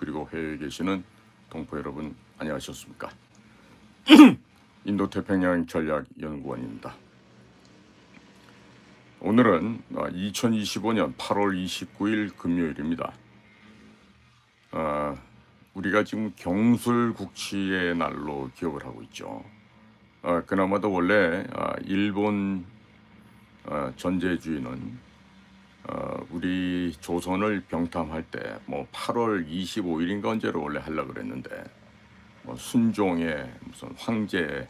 그리고 해외에 계시는 동포 여러분 안녕하셨습니까? 인도 태평양 전략 연구원입니다. 오늘은 2025년 8월 29일 금요일입니다. 아, 우리가 지금 경술국치의 날로 기억을 하고 있죠. 아, 그나마도 원래 아, 일본 아, 전제주의는 어, 우리 조선을 병탐할 때 뭐 8월 25일인가 언제로 원래 하려고 그랬는데 뭐 순종의 무슨 황제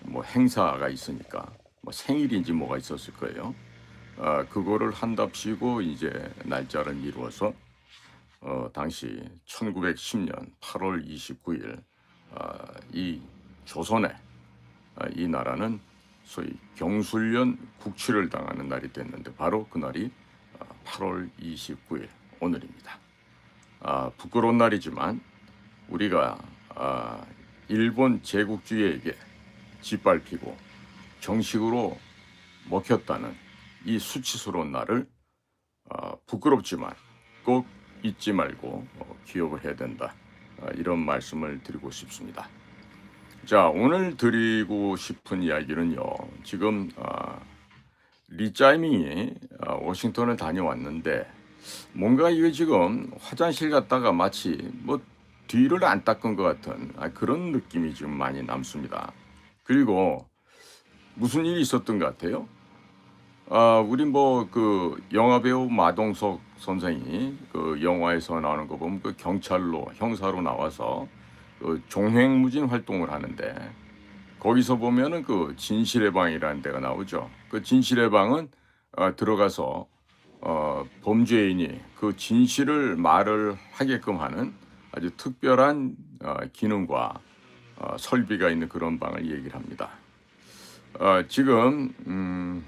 뭐 행사가 있으니까 뭐 생일인지 뭐가 있었을 거예요. 아, 그거를 한답시고 이제 날짜를 미루어서 어, 당시 1910년 8월 29일 아, 이 조선에 아, 이 나라는 소위 경술련 국치를 당하는 날이 됐는데 바로 그날이 아, 8월 29일 오늘입니다. 아, 부끄러운 날이지만 우리가 아, 일본 제국주의에게 짓밟히고 정식으로 먹혔다는 이 수치스러운 날을 아, 부끄럽지만 꼭 잊지 말고 어, 기억을 해야 된다. 아, 이런 말씀을 드리고 싶습니다. 자, 오늘 드리고 싶은 이야기는요. 지금 아, 리짜이밍이 아, 워싱턴을 다녀왔는데 뭔가 이게 지금 화장실 갔다가 마치 뭐 뒤를 안 닦은 것 같은 아, 그런 느낌이 지금 많이 남습니다. 그리고 무슨 일이 있었던 것 같아요? 아, 우리 뭐 그 영화 배우 마동석 선생이 그 영화에서 나오는 거 보면 그 경찰로 형사로 나와서 그 종횡무진 활동을 하는데 거기서 보면은 그 진실의 방이라는 데가 나오죠. 그 진실의 방은 어, 들어가서 어, 범죄인이 그 진실을 말을 하게끔 하는 아주 특별한 어, 기능과 어, 설비가 있는 그런 방을 얘기를 합니다. 어, 지금 음,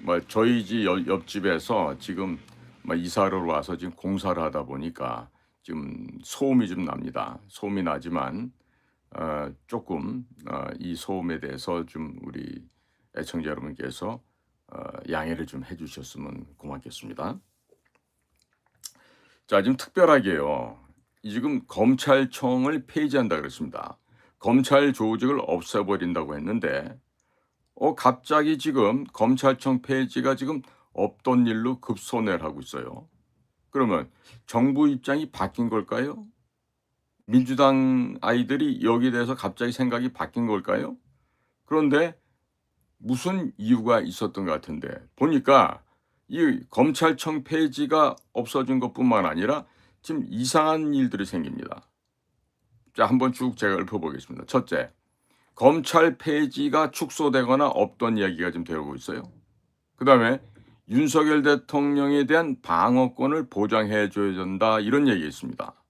뭐 저희 집 옆- 옆집에서 지금 뭐 이사를 와서 지금 공사를 하다 보니까 지금 소음이 좀 납니다. 소음이 나지만 어, 조금 어, 이 소음에 대해서 좀 우리 애청자 여러분께서 어, 양해를 좀 해주셨으면 고맙겠습니다. 자, 지금 특별하게요. 이 지금 검찰청을 폐지한다 그랬습니다. 검찰 조직을 없애버린다고 했는데, 어 갑자기 지금 검찰청 폐지가 지금 없던 일로 급선회를 하고 있어요. 그러면 정부 입장이 바뀐 걸까요? 민주당 아이들이 여기에 대해서 갑자기 생각이 바뀐 걸까요? 그런데 무슨 이유가 있었던 것 같은데 보니까 이 검찰청 폐지가 없어진 것뿐만 아니라 지금 이상한 일들이 생깁니다. 자, 한번 쭉 제가 읊어보겠습니다. 첫째, 검찰 폐지가 축소되거나 없던 이야기가 지금 되고 있어요. 그 다음에 윤석열 대통령에 대한 방어권을 보장해 줘야 된다 이런 얘기 있습니다.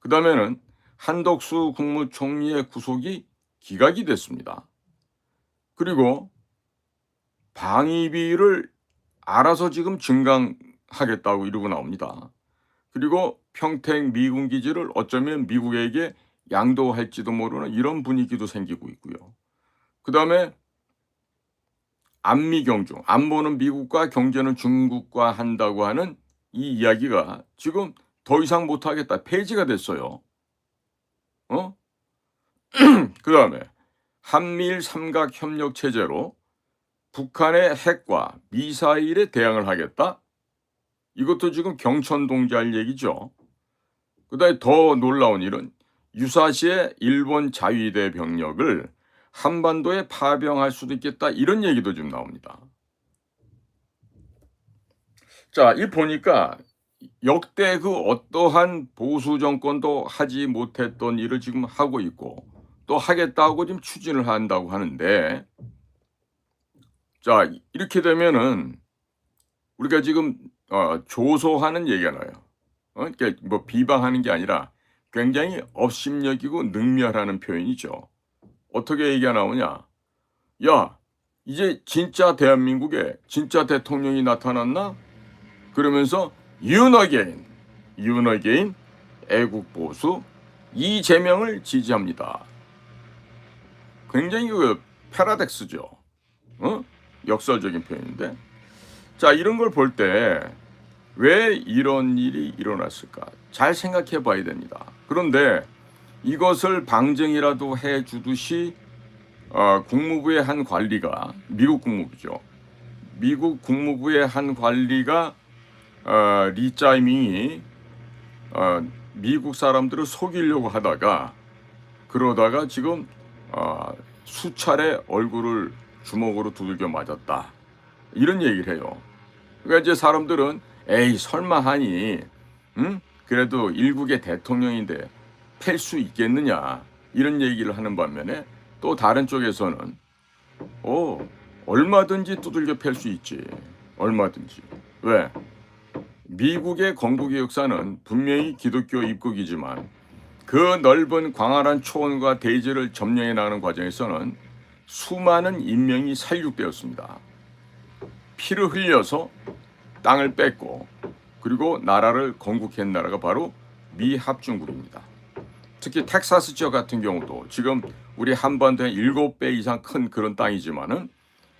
그 다음에는 한덕수 국무총리의 구속이 기각이 됐습니다. 그리고 방위비를 알아서 지금 증강하겠다고 이러고 나옵니다. 그리고 평택 미군 기지를 어쩌면 미국에게 양도할지도 모르는 이런 분위기도 생기고 있고요. 그 다음에 안미 경중, 안보는 미국과 경제는 중국과 한다고 하는 이 이야기가 지금 더 이상 못하겠다. 폐지가 됐어요. 어? 그 다음에 한미일 삼각 협력 체제로 북한의 핵과 미사일에 대항을 하겠다. 이것도 지금 경천동지할 얘기죠. 그 다음에 더 놀라운 일은 유사시에 일본 자위대 병력을 한반도에 파병할 수도 있겠다 이런 얘기도 좀 나옵니다. 자, 이 보니까 역대 그 어떠한 보수 정권도 하지 못했던 일을 지금 하고 있고 또 하겠다고 지금 추진을 한다고 하는데 자, 이렇게 되면은 우리가 지금 어, 조소하는 얘기가 나요. 어? 그러니까 뭐 비방하는 게 아니라 굉장히 업심여기고 능멸하는 표현이죠. 어떻게 얘기가 나오냐? 야, 이제 진짜 대한민국에 진짜 대통령이 나타났나? 그러면서 윤어게인, 윤어게인 애국 보수 이재명을 지지합니다. 굉장히 그 패러덱스죠. 어? 역설적인 표현인데. 자, 이런 걸 볼 때 왜 이런 일이 일어났을까? 잘 생각해 봐야 됩니다. 그런데 이것을 방증이라도 해 주듯이 어, 국무부의 한 관리가 미국 국무부죠. 미국 국무부의 한 관리가 어, 리짜이밍이 어, 미국 사람들을 속이려고 하다가 그러다가 지금 어, 수차례 얼굴을 주먹으로 두들겨 맞았다. 이런 얘기를 해요. 그러니까 이제 사람들은 에이 설마 하니 응? 그래도 일국의 대통령인데 팰 수 있겠느냐 이런 얘기를 하는 반면에 또 다른 쪽에서는 어 얼마든지 두들겨 팰 수 있지 얼마든지 왜 미국의 건국의 역사는 분명히 기독교 입국이지만 그 넓은 광활한 초원과 대지를 점령해 나가는 과정에서는 수많은 인명이 살육되었습니다. 피를 흘려서 땅을 뺏고 그리고 나라를 건국한 나라가 바로 미합중국입니다. 특히 텍사스 지역 같은 경우도 지금 우리 한반도의 7배 이상 큰 그런 땅이지만은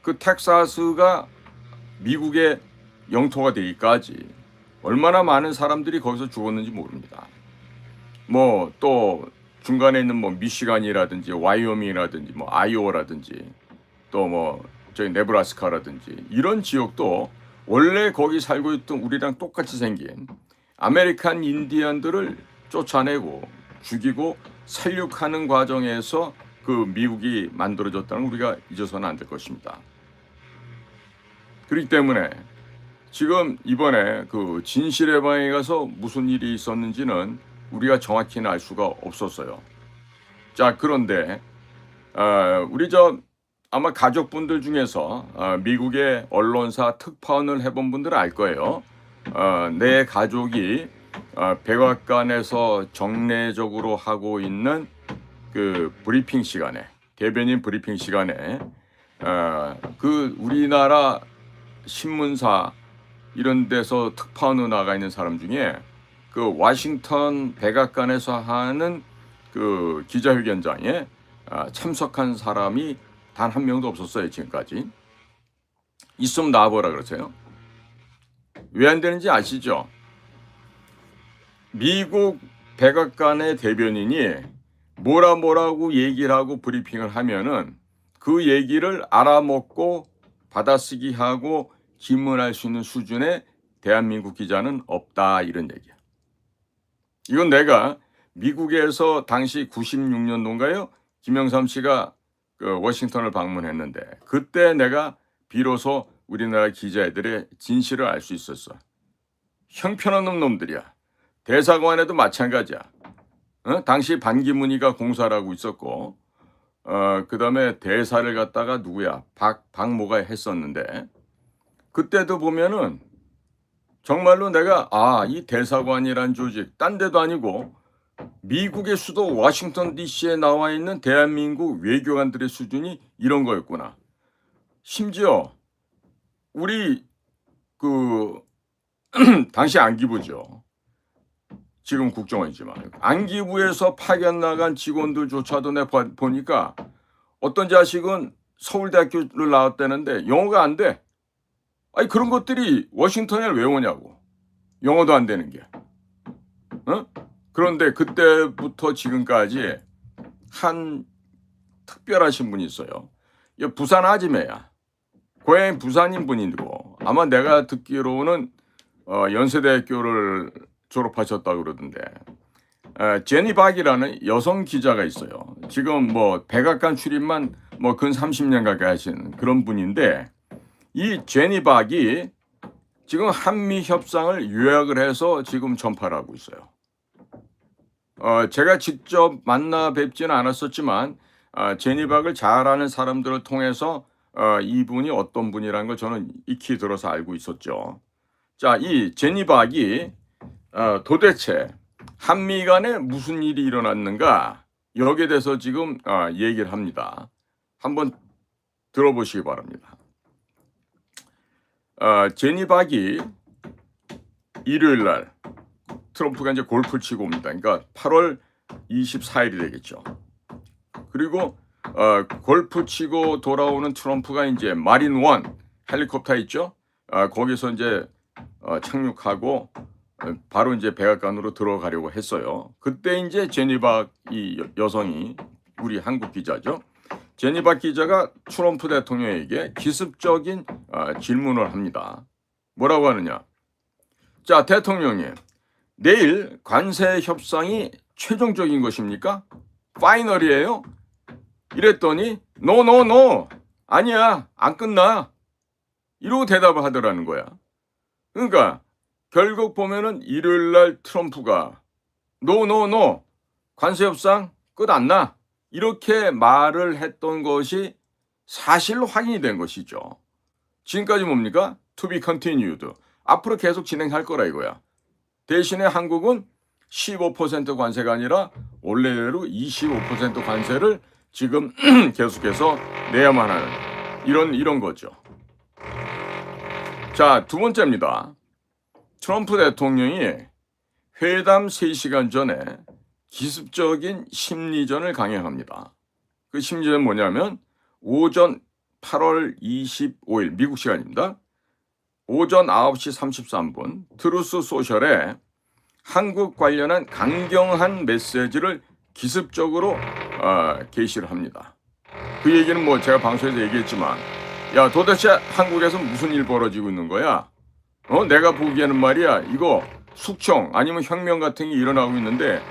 그 텍사스가 미국의 영토가 되기까지 얼마나 많은 사람들이 거기서 죽었는지 모릅니다. 뭐 또 중간에 있는 뭐 미시간이라든지 와이오밍이라든지 뭐 아이오라든지 또 뭐 저기 네브라스카라든지 이런 지역도 원래 거기 살고 있던 우리랑 똑같이 생긴 아메리칸 인디언들을 쫓아내고 죽이고 살육하는 과정에서 그 미국이 만들어졌다는 걸 우리가 잊어서는 안 될 것입니다. 그렇기 때문에 지금 이번에 그 진실의 방에 가서 무슨 일이 있었는지는 우리가 정확히는 알 수가 없었어요. 자 그런데 어, 우리 저 아마 가족분들 중에서 어, 미국의 언론사 특파원을 해본 분들은 알 거예요. 어, 내 가족이 어, 백악관에서 정례적으로 하고 있는 그 브리핑 시간에 대변인 브리핑 시간에 어, 그 우리나라 신문사 이런 데서 특파원으로 나가 있는 사람 중에 그 워싱턴 백악관에서 하는 그 기자회견장에 아, 참석한 사람이 단 한 명도 없었어요 지금까지. 있으면 나와보라 그러세요. 왜 안 되는지 아시죠? 미국 백악관의 대변인이 뭐라 뭐라고 얘기를 하고 브리핑을 하면은 그 얘기를 알아먹고 받아쓰기 하고 질문할 수 있는 수준의 대한민국 기자는 없다 이런 얘기야. 이건 내가 미국에서 당시 96년도인가요? 김영삼 씨가 그 워싱턴을 방문했는데 그때 내가 비로소 우리나라 기자들의 진실을 알 수 있었어. 형편없는 놈들이야. 대사관에도 마찬가지야. 어? 당시 반기문이가 공사를 하고 있었고, 어, 그 다음에 대사를 갖다가 누구야? 박, 박모가 했었는데, 그때도 보면은 정말로 내가 아, 이 대사관이란 조직 딴 데도 아니고 미국의 수도 워싱턴 DC에 나와 있는 대한민국 외교관들의 수준이 이런 거였구나. 심지어 우리 그 당시 안기부죠. 지금 국정원이지만 안기부에서 파견 나간 직원들조차도 내 보- 보니까 어떤 자식은 서울대학교를 나왔다는데 영어가 안 돼. 아니 그런 것들이 워싱턴에 왜 오냐고. 영어도 안 되는 게. 어? 그런데 그때부터 지금까지 한 특별하신 분이 있어요. 이 부산 아지매야. 고향이 부산인 분이고 아마 내가 듣기로는 어, 연세대학교를 졸업하셨다고 그러던데 에, 제니 박이라는 여성 기자가 있어요. 지금 뭐 백악관 출입만 뭐 근 30년 가까이 하신 그런 분인데 이 제니 박이 지금 한미 협상을 요약을 해서 지금 전파를 하고 있어요. 어, 제가 직접 만나 뵙지는 않았었지만 어, 제니박을 잘 아는 사람들을 통해서 어, 이분이 어떤 분이라는 걸 저는 익히 들어서 알고 있었죠. 자, 이 제니박이 어, 도대체 한미 간에 무슨 일이 일어났는가 여기에 대해서 지금 어, 얘기를 합니다. 한번 들어보시기 바랍니다. 어, 제니박이 일요일 날 트럼프가 이제 골프 치고 옵니다. 그러니까 8월 24일이 되겠죠. 그리고 어, 골프 치고 돌아오는 트럼프가 이제 마린 원 헬리콥터 있죠. 어, 거기서 이제 어, 착륙하고 어, 바로 이제 백악관으로 들어가려고 했어요. 그때 이제 제니박 이 여- 여성이 우리 한국 기자죠. 제니박 기자가 트럼프 대통령에게 기습적인 어, 질문을 합니다. 뭐라고 하느냐? 자, 대통령님, 내일 관세 협상이 최종적인 것입니까? 파이널이에요? 이랬더니 노노노 아니야 안 끝나 이러고 대답을 하더라는 거야. 그러니까 결국 보면은 일요일 날 트럼프가 노노노 관세 협상 끝 안 나. 이렇게 말을 했던 것이 사실로 확인이 된 것이죠. 지금까지 뭡니까? To be continued. 앞으로 계속 진행할 거라 이거야. 대신에 한국은 15% 관세가 아니라 원래대로 25% 관세를 지금 계속해서 내야만 하는 이런 이런 거죠. 자, 두 번째입니다. 트럼프 대통령이 회담 3시간 전에 기습적인 심리전을 강행합니다. 그 심리전 뭐냐면 오전 8월 25일 미국 시간입니다. 오전 9시 33분 트루스 소셜에 한국 관련한 강경한 메시지를 기습적으로 어, 게시를 합니다. 그 얘기는 뭐 제가 방송에서 얘기했지만 야 도대체 한국에서 무슨 일 벌어지고 있는 거야? 어 내가 보기에는 말이야 이거 숙청 아니면 혁명 같은 게 일어나고 있는데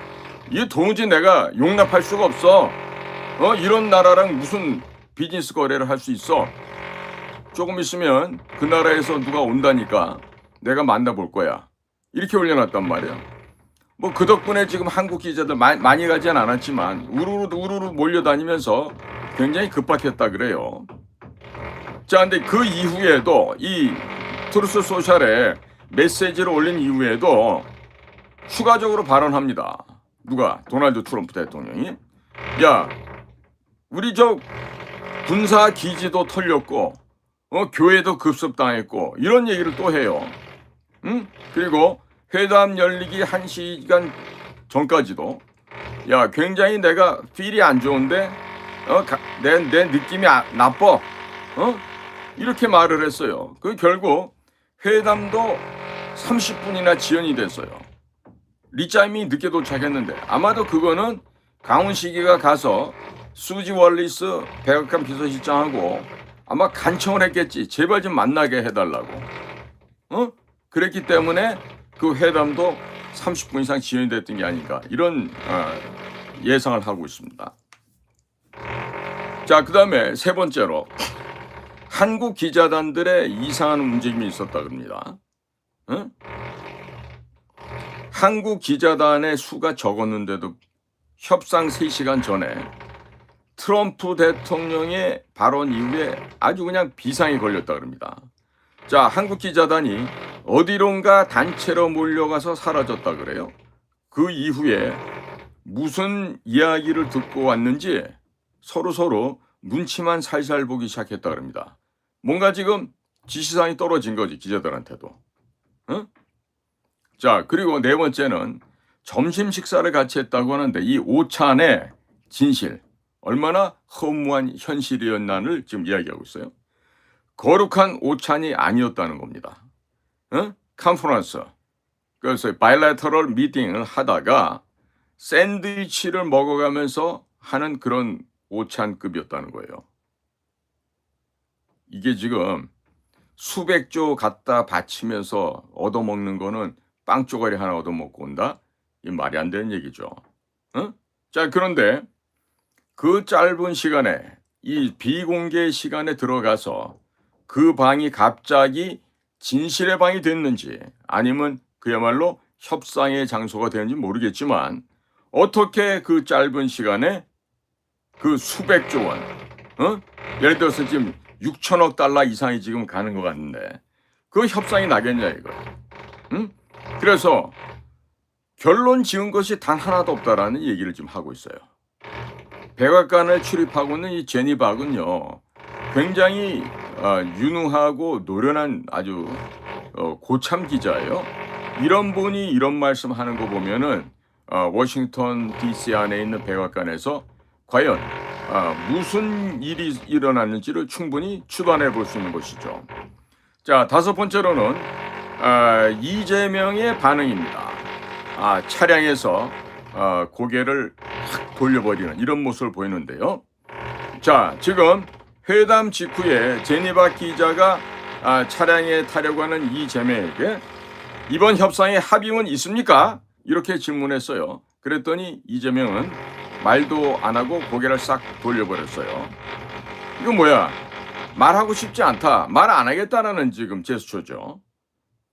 이게 도무지 내가 용납할 수가 없어. 어 이런 나라랑 무슨 비즈니스 거래를 할 수 있어? 조금 있으면 그 나라에서 누가 온다니까 내가 만나볼 거야. 이렇게 올려놨단 말이야. 뭐 그 덕분에 지금 한국 기자들 마, 많이 가진 않았지만 우르르 우르르 몰려다니면서 굉장히 급박했다 그래요. 자, 근데 그 이후에도 이 트루스 소셜에 메시지를 올린 이후에도 추가적으로 발언합니다. 누가? 도널드 트럼프 대통령이 야, 우리 저 군사 기지도 털렸고 어, 교회도 급습당했고 이런 얘기를 또 해요. 응? 그리고 회담 열리기 한 시간 전까지도 야 굉장히 내가 필이 안 좋은데 어, 내, 내 느낌이 아, 나빠 어? 이렇게 말을 했어요. 그 결국 회담도 30분이나 지연이 됐어요. 리짜임이 늦게 도착했는데 아마도 그거는 강훈식이가 가서 수지 월리스 백악관 비서실장하고 아마 간청을 했겠지. 제발 좀 만나게 해달라고. 어? 그랬기 때문에 그 회담도 30분 이상 지연이 됐던 게 아닌가 이런 어, 예상을 하고 있습니다. 자, 그 다음에 세 번째로 한국 기자단들의 이상한 움직임이 있었다 그럽니다. 응? 한국 기자단의 수가 적었는데도 협상 3시간 전에 트럼프 대통령의 발언 이후에 아주 그냥 비상이 걸렸다 그럽니다. 자, 한국 기자단이 어디론가 단체로 몰려가서 사라졌다 그래요. 그 이후에 무슨 이야기를 듣고 왔는지 서로 서로 눈치만 살살 보기 시작했다 그럽니다. 뭔가 지금 지시사항이 떨어진 거지 기자들한테도. 응? 자 그리고 네 번째는 점심 식사를 같이 했다고 하는데 이 오찬의 진실 얼마나 허무한 현실이었나를 지금 이야기하고 있어요. 거룩한 오찬이 아니었다는 겁니다. 응? 컨퍼런스 그래서 바일레터럴 미팅을 하다가 샌드위치를 먹어가면서 하는 그런 오찬급이었다는 거예요. 이게 지금 수백 조 갖다 바치면서 얻어먹는 거는 빵 쪼가리 하나 얻어먹고 온다? 이 말이 안 되는 얘기죠. 응? 자, 그런데 그 짧은 시간에 이 비공개 시간에 들어가서 그 방이 갑자기 진실의 방이 됐는지 아니면 그야말로 협상의 장소가 되는지 모르겠지만 어떻게 그 짧은 시간에 그 수백조 원, 어? 예를 들어서 지금 6천억 달러 이상이 지금 가는 것 같은데 그 협상이 나겠냐 이거. 응? 그래서 결론 지은 것이 단 하나도 없다라는 얘기를 지금 하고 있어요. 백악관을 출입하고 있는 이 제니박은요, 굉장히 어, 유능하고 노련한 아주 어, 고참 기자예요. 이런 분이 이런 말씀하는 거 보면은 어, 워싱턴 D.C. 안에 있는 백악관에서 과연 어, 무슨 일이 일어났는지를 충분히 추론해 볼 수 있는 것이죠. 자 다섯 번째로는 아, 이재명의 반응입니다. 아, 차량에서 아, 고개를 확 돌려버리는 이런 모습을 보이는데요. 자, 지금 회담 직후에 제니바 기자가 아, 차량에 타려고 하는 이재명에게 이번 협상에 합의문 있습니까? 이렇게 질문했어요. 그랬더니 이재명은 말도 안 하고 고개를 싹 돌려버렸어요. 이거 뭐야? 말하고 싶지 않다. 말 안 하겠다라는 지금 제스처죠.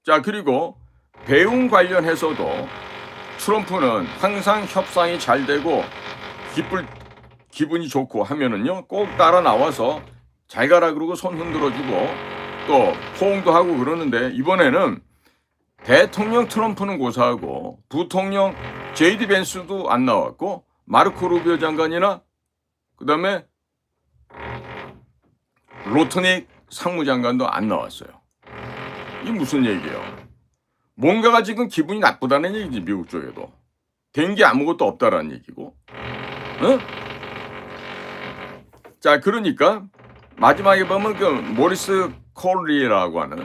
자, 그리고 배움 관련해서도 트럼프는 항상 협상이 잘 되고 기쁠 기분이 좋고 하면은요 꼭 따라 나와서 잘 가라 그러고 손 흔들어 주고 또 포옹도 하고 그러는데 이번에는 대통령 트럼프는 고사하고 부통령 제이디 벤스도 안 나왔고 마르코 루비오 장관이나 그다음에 로트닉 상무장관도 안 나왔어요. 이 무슨 얘기예요? 뭔가가 지금 기분이 나쁘다는 얘기지 미국 쪽에도 된 게 아무것도 없다라는 얘기고, 응? 자 그러니까 마지막에 보면 그 모리스 콜리라고 하는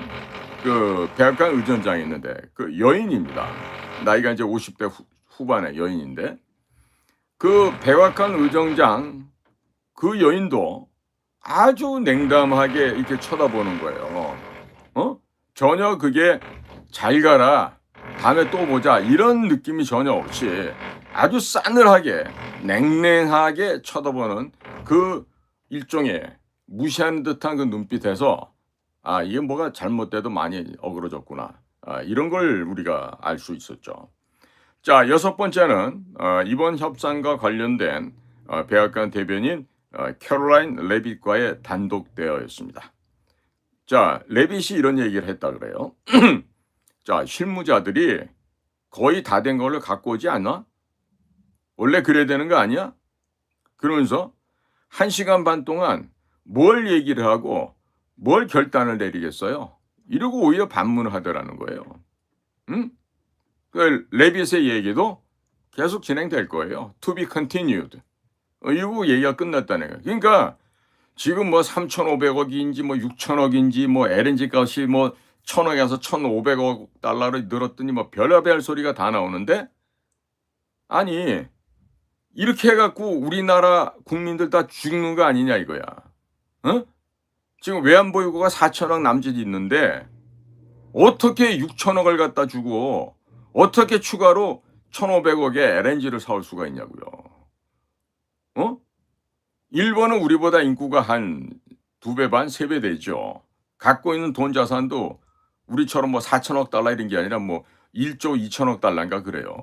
그 백악관 의전장이 있는데 그 여인입니다. 나이가 이제 50대 후, 후반의 여인인데 그 백악관 의정장 그 여인도 아주 냉담하게 이렇게 쳐다보는 거예요. 어? 전혀 그게 잘 가라. 다음에 또 보자. 이런 느낌이 전혀 없이 아주 싸늘하게 냉랭하게 쳐다보는 그 일종의 무시하는 듯한 그 눈빛에서 아, 이게 뭐가 잘못돼도 많이 어그러졌구나. 아, 이런 걸 우리가 알 수 있었죠. 자, 여섯 번째는 어, 이번 협상과 관련된 어, 백악관 대변인 어, 캐롤라인 레빗과의 단독 대화였습니다. 자, 레빗이 이런 얘기를 했다 그래요. 자, 실무자들이 거의 다 된 걸로 갖고 오지 않아? 원래 그래야 되는 거 아니야? 그러면서 한 시간 반 동안 뭘 얘기를 하고 뭘 결단을 내리겠어요? 이러고 오히려 반문을 하더라는 거예요. 응? 그 레빗의 얘기도 계속 진행될 거예요. To be continued. 어, 이거 얘기가 끝났다는 거예요. 그러니까 지금 뭐 3,500억인지 뭐 6천억인지 뭐 LNG 값이 뭐 1,000억에서 1,500억 달러로 늘었더니 뭐 별의별 소리가 다 나오는데 아니 이렇게 해갖고 우리나라 국민들 다 죽는 거 아니냐 이거야. 어? 지금 외환보유고가 4천억 남짓 있는데 어떻게 6천억을 갖다 주고 어떻게 추가로 1,500억에 LNG를 사올 수가 있냐고요. 어? 일본은 우리보다 인구가 한 두 배 반, 세 배 되죠. 갖고 있는 돈 자산도 우리처럼 뭐 4천억 달러 이런 게 아니라 뭐 1조 2천억 달러인가 그래요.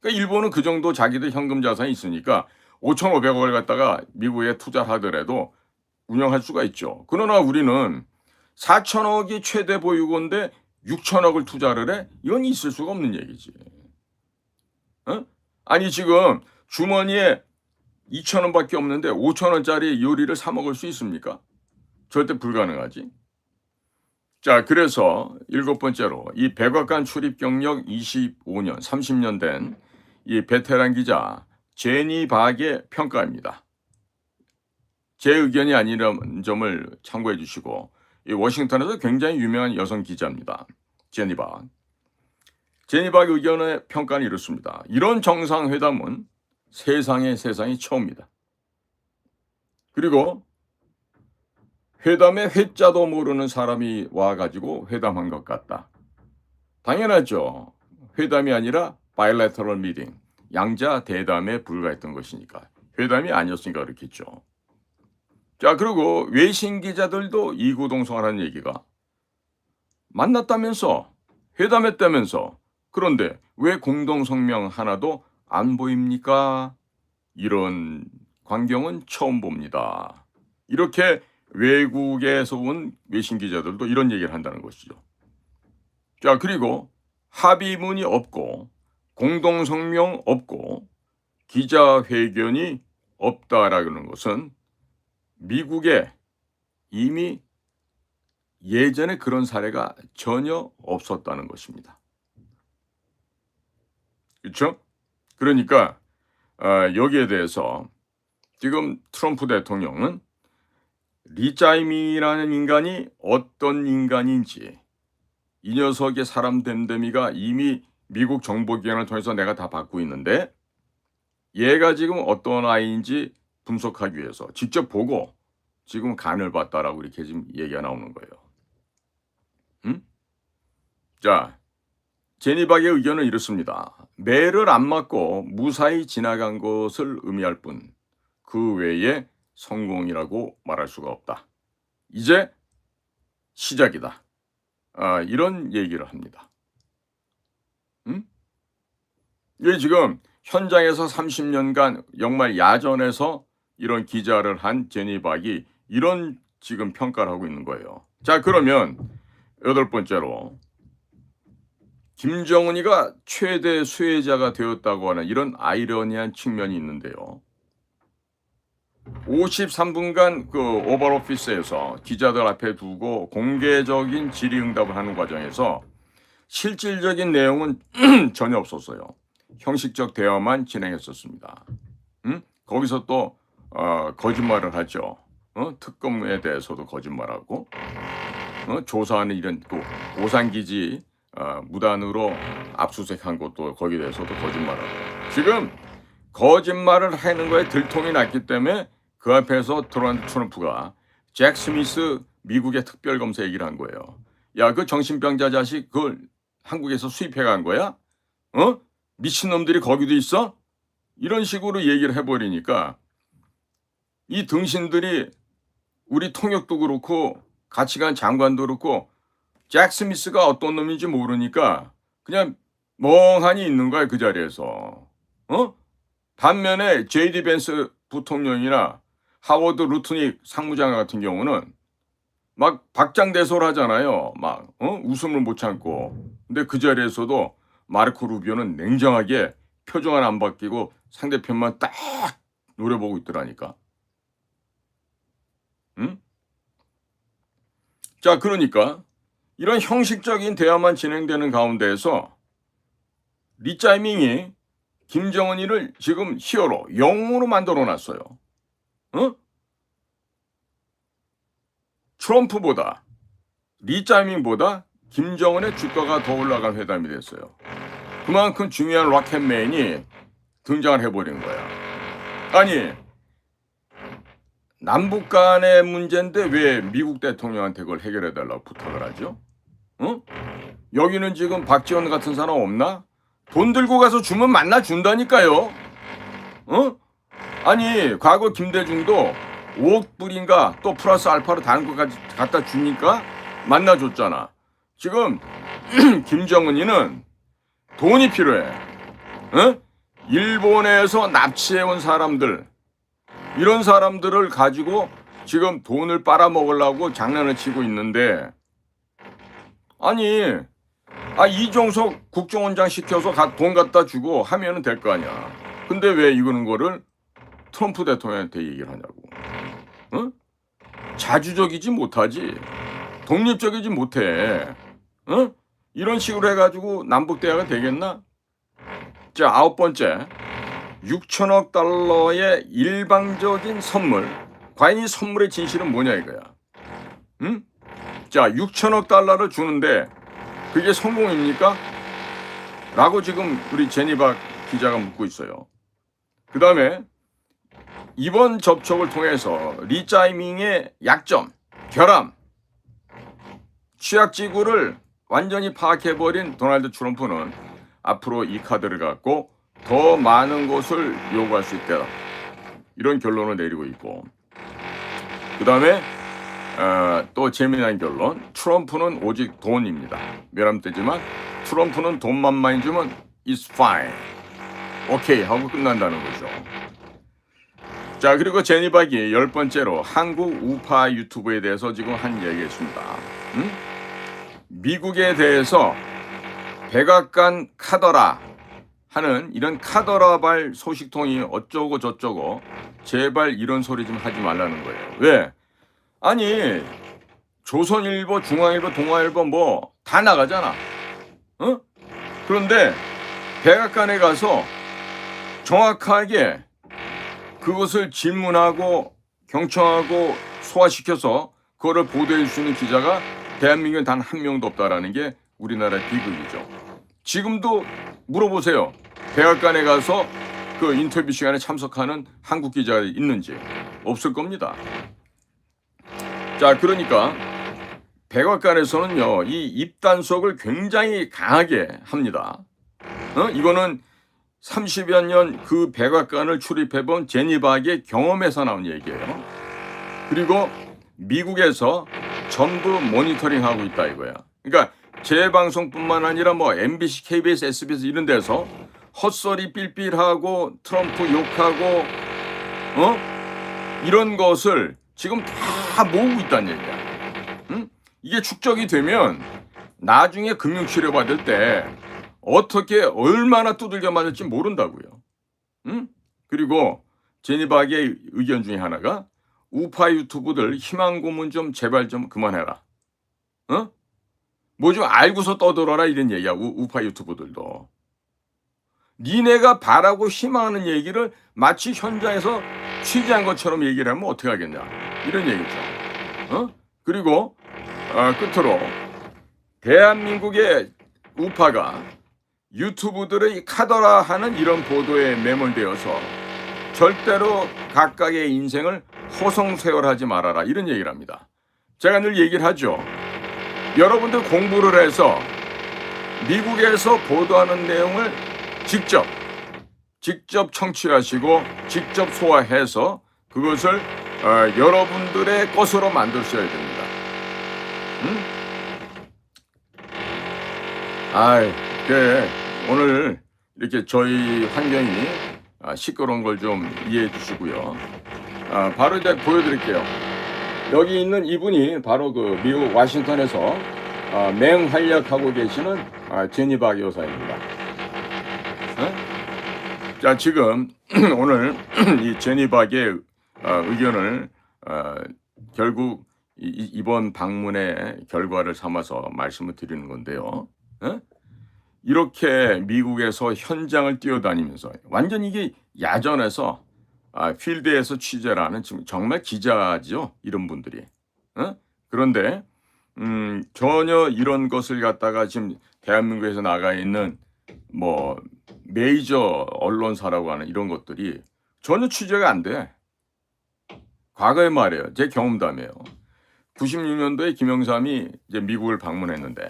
그러니까 일본은 그 정도 자기들 현금 자산이 있으니까 5,500억을 갖다가 미국에 투자하더라도 운영할 수가 있죠. 그러나 우리는 4천억이 최대 보유고인데 6천억을 투자를 해? 이건 있을 수가 없는 얘기지. 어? 아니 지금 주머니에 2천 원밖에 없는데 5천 원짜리 요리를 사 먹을 수 있습니까? 절대 불가능하지. 자, 그래서 일곱 번째로 이 백악관 출입 경력 25년, 30년 된 이 베테랑 기자 제니 박의 평가입니다. 제 의견이 아니라는 점을 참고해 주시고 이 워싱턴에서 굉장히 유명한 여성 기자입니다. 제니 박. 제니 박 의견의 평가는 이렇습니다. 이런 정상회담은 세상에 세상이 처음이다. 그리고 회담에 회자도 모르는 사람이 와가지고 회담한 것 같다. 당연하죠. 회담이 아니라 바이레터럴 미팅, 양자 대담에 불과했던 것이니까. 회담이 아니었으니까 그렇겠죠. 자, 그리고 외신 기자들도 이구동성하는 얘기가 만났다면서 회담했다면서 그런데 왜 공동성명 하나도 안 보입니까? 이런 광경은 처음 봅니다. 이렇게 외국에서 온 외신 기자들도 이런 얘기를 한다는 것이죠. 자, 그리고 합의문이 없고 공동성명 없고 기자회견이 없다라는 것은 미국에 이미 예전에 그런 사례가 전혀 없었다는 것입니다. 그렇죠? 그러니까 어, 여기에 대해서 지금 트럼프 대통령은 리짜이미라는 인간이 어떤 인간인지 이 녀석의 사람 됨됨이가 이미 미국 정보기관을 통해서 내가 다 받고 있는데 얘가 지금 어떤 아이인지 분석하기 위해서 직접 보고 지금 간을 봤다라고 이렇게 지금 얘기가 나오는 거예요. 응? 자, 제니박의 의견은 이렇습니다. 매를 안 맞고 무사히 지나간 것을 의미할 뿐 그 외에 성공이라고 말할 수가 없다. 이제 시작이다. 아, 이런 얘기를 합니다. 응? 이게 지금 현장에서 30년간 정말 야전에서 이런 기자를 한 제니박이 이런 지금 평가를 하고 있는 거예요. 자, 그러면 여덟 번째로 김정은이가 최대 수혜자가 되었다고 하는 이런 아이러니한 측면이 있는데요. 53분간 그 오발 오피스에서 기자들 앞에 두고 공개적인 질의응답을 하는 과정에서 실질적인 내용은 전혀 없었어요. 형식적 대화만 진행했었습니다. 응? 거기서 또 어, 거짓말을 하죠. 어? 특검에 대해서도 거짓말하고 어? 조사하는 이런 또 오산기지 어, 무단으로 압수수색한 것도 거기에 대해서도 거짓말하고 지금 거짓말을 하는 거에 들통이 났기 때문에 그 앞에서 도널드 트럼프가 잭 스미스 미국의 특별검사 얘기를 한 거예요. 야, 그 정신병자 자식 그걸 한국에서 수입해 간 거야? 어? 미친놈들이 거기도 있어? 이런 식으로 얘기를 해버리니까 이 등신들이 우리 통역도 그렇고 같이 간 장관도 그렇고 잭 스미스가 어떤 놈인지 모르니까 그냥 멍하니 있는 거야 그 자리에서 어? 반면에 제이디 벤스 부통령이나 하워드 루트닉 상무장 같은 경우는 막 박장대소를 하잖아요. 막 어? 웃음을 못 참고. 근데 그 자리에서도 마르코 루비오는 냉정하게 표정 하나 안 바뀌고 상대편만 딱 노려보고 있더라니까. 응? 자, 그러니까 이런 형식적인 대화만 진행되는 가운데에서 리짜이밍이 김정은이를 지금 히어로, 영웅으로 만들어 놨어요. 어? 트럼프보다 리짜이밍보다 김정은의 주가가 더 올라간 회담이 됐어요. 그만큼 중요한 락켓맨이 등장을 해버린 거야. 아니 남북 간의 문제인데 왜 미국 대통령한테 그걸 해결해 달라고 부탁을 하죠? 어? 여기는 지금 박지원 같은 사람 없나? 돈 들고 가서 주면 만나 준다니까요. 어? 아니 과거 김대중도 5억 불인가 또 플러스 알파로 다른 것까지 갖다 주니까 만나 줬잖아. 지금 김정은이는 돈이 필요해. 어? 일본에서 납치해 온 사람들 이런 사람들을 가지고 지금 돈을 빨아먹으려고 장난을 치고 있는데 아니 아 이종석 국정원장 시켜서 가- 돈 갖다 주고 하면은 될 거 아니야. 근데 왜 이거는 거를 트럼프 대통령한테 얘기를 하냐고. 어? 자주적이지 못하지. 독립적이지 못해. 어? 이런 식으로 해가지고 남북 대화가 되겠나? 자 아홉 번째 6천억 달러의 일방적인 선물. 과연 이 선물의 진실은 뭐냐 이거야. 응? 자 6천억 달러를 주는데 그게 성공입니까? 라고 지금 우리 제니박 기자가 묻고 있어요. 그 다음에 이번 접촉을 통해서 리짜이밍의 약점, 결함, 취약지구를 완전히 파악해버린 도널드 트럼프는 앞으로 이 카드를 갖고 더 많은 것을 요구할 수 있다. 이런 결론을 내리고 있고 그 다음에 어, 또 재미난 결론 트럼프는 오직 돈입니다. 매람되지만 트럼프는 돈만 많이 주면 it's fine. 오케이 하고 끝난다는 거죠. 자 그리고 제니박이 열 번째로 한국 우파 유튜브에 대해서 지금 한 얘기가 있습니다. 응? 미국에 대해서 백악관 카더라 하는 이런 카더라발 소식통이 어쩌고 저쩌고 제발 이런 소리 좀 하지 말라는 거예요. 왜? 아니 조선일보, 중앙일보, 동아일보 뭐 다 나가잖아. 어? 그런데 백악관에 가서 정확하게 그것을 질문하고 경청하고 소화시켜서 그거를 보도해 주는 기자가 대한민국에 단 한 명도 없다라는 게 우리나라 비극이죠. 지금도 물어보세요. 백악관에 가서 그 인터뷰 시간에 참석하는 한국 기자가 있는지 없을 겁니다. 자, 그러니까 백악관에서는요, 이 입단속을 굉장히 강하게 합니다. 어? 이거는 30여 년 그 백악관을 출입해본 제니박의 경험에서 나온 얘기예요. 그리고 미국에서 전부 모니터링하고 있다 이거야. 그러니까 재방송뿐만 아니라 뭐 MBC, KBS, SBS 이런 데서 헛소리 삘삘하고 트럼프 욕하고 어 이런 것을 지금 다 모으고 있다는 얘기야. 응? 이게 축적이 되면 나중에 금융 치료 받을 때 어떻게 얼마나 두들겨 맞을지 모른다고요. 응? 그리고 제니박의 의견 중에 하나가 우파 유튜브들 희망 고문 좀 제발 좀 그만해라. 어? 뭐 좀 알고서 떠들어라 이런 얘기야. 우, 우파 유튜브들도. 니네가 바라고 희망하는 얘기를 마치 현장에서 취재한 것처럼 얘기를 하면 어떻게 하겠냐. 이런 얘기죠. 어? 그리고 어, 끝으로 대한민국의 우파가 유튜브들의 카더라 하는 이런 보도에 매몰되어서 절대로 각각의 인생을 호송세월하지 말아라 이런 얘기를 합니다. 제가 늘 얘기를 하죠. 여러분들 공부를 해서 미국에서 보도하는 내용을 직접 직접 청취하시고 직접 소화해서 그것을 어, 여러분들의 것으로 만드셔야 됩니다. 응? 아이, 그 오늘 이렇게 저희 환경이 아, 시끄러운 걸 좀 이해해 주시고요. 아, 바로 이제 보여드릴게요. 여기 있는 이분이 바로 그 미국 워싱턴에서 아, 맹활약하고 계시는 아, 제니박 여사입니다. 어? 자 지금 오늘 이 제니박의 어, 의견을 어, 결국 이- 이- 이번 방문의 결과를 삼아서 말씀을 드리는 건데요. 어? 이렇게 미국에서 현장을 뛰어다니면서 완전 이게 야전에서 아, 필드에서 취재라는 지금 정말 기자죠 이런 분들이. 어? 그런데 음, 전혀 이런 것을 갖다가 지금 대한민국에서 나가 있는 뭐 메이저 언론사라고 하는 이런 것들이 전혀 취재가 안 돼. 과거에 말이에요. 제 경험담이에요. 96년도에 김영삼이 이제 미국을 방문했는데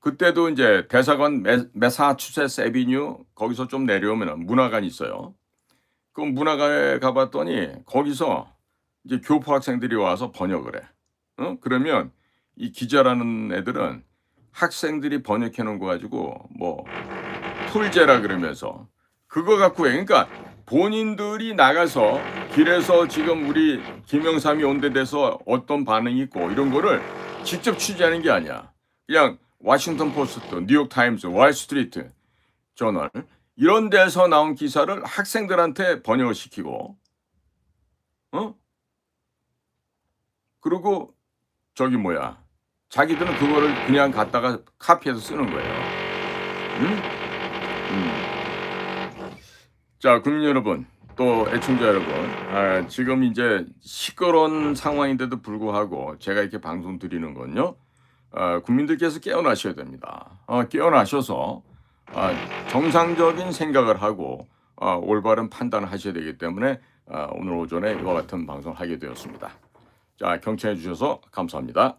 그때도 이제 대사관 메, 메사추세츠 에비뉴 거기서 좀 내려오면 문화관이 있어요. 그 문화관에 가봤더니 거기서 이제 교포 학생들이 와서 번역을 해. 어? 그러면 이 기자라는 애들은 학생들이 번역해 놓은 거 가지고 뭐 풀제라 그러면서 그거 갖고 해. 그러니까 본인들이 나가서 길에서 지금 우리 김영삼이 온데 돼서 어떤 반응이 있고 이런 거를 직접 취재하는 게 아니야. 그냥 워싱턴 포스트, 뉴욕 타임스, 월스트리트 저널 이런 데서 나온 기사를 학생들한테 번역을 시키고 어? 그리고 저기 뭐야 자기들은 그거를 그냥 갖다가 카피해서 쓰는 거예요. 응? 음. 자, 국민 여러분, 또 애청자 여러분, 아, 지금 이제 시끄러운 상황인데도 불구하고 제가 이렇게 방송 드리는 건요, 아, 국민들께서 깨어나셔야 됩니다. 아, 깨어나셔서 아, 정상적인 생각을 하고 아, 올바른 판단을 하셔야 되기 때문에 아, 오늘 오전에 이와 같은 방송을 하게 되었습니다. 자, 경청해 주셔서 감사합니다.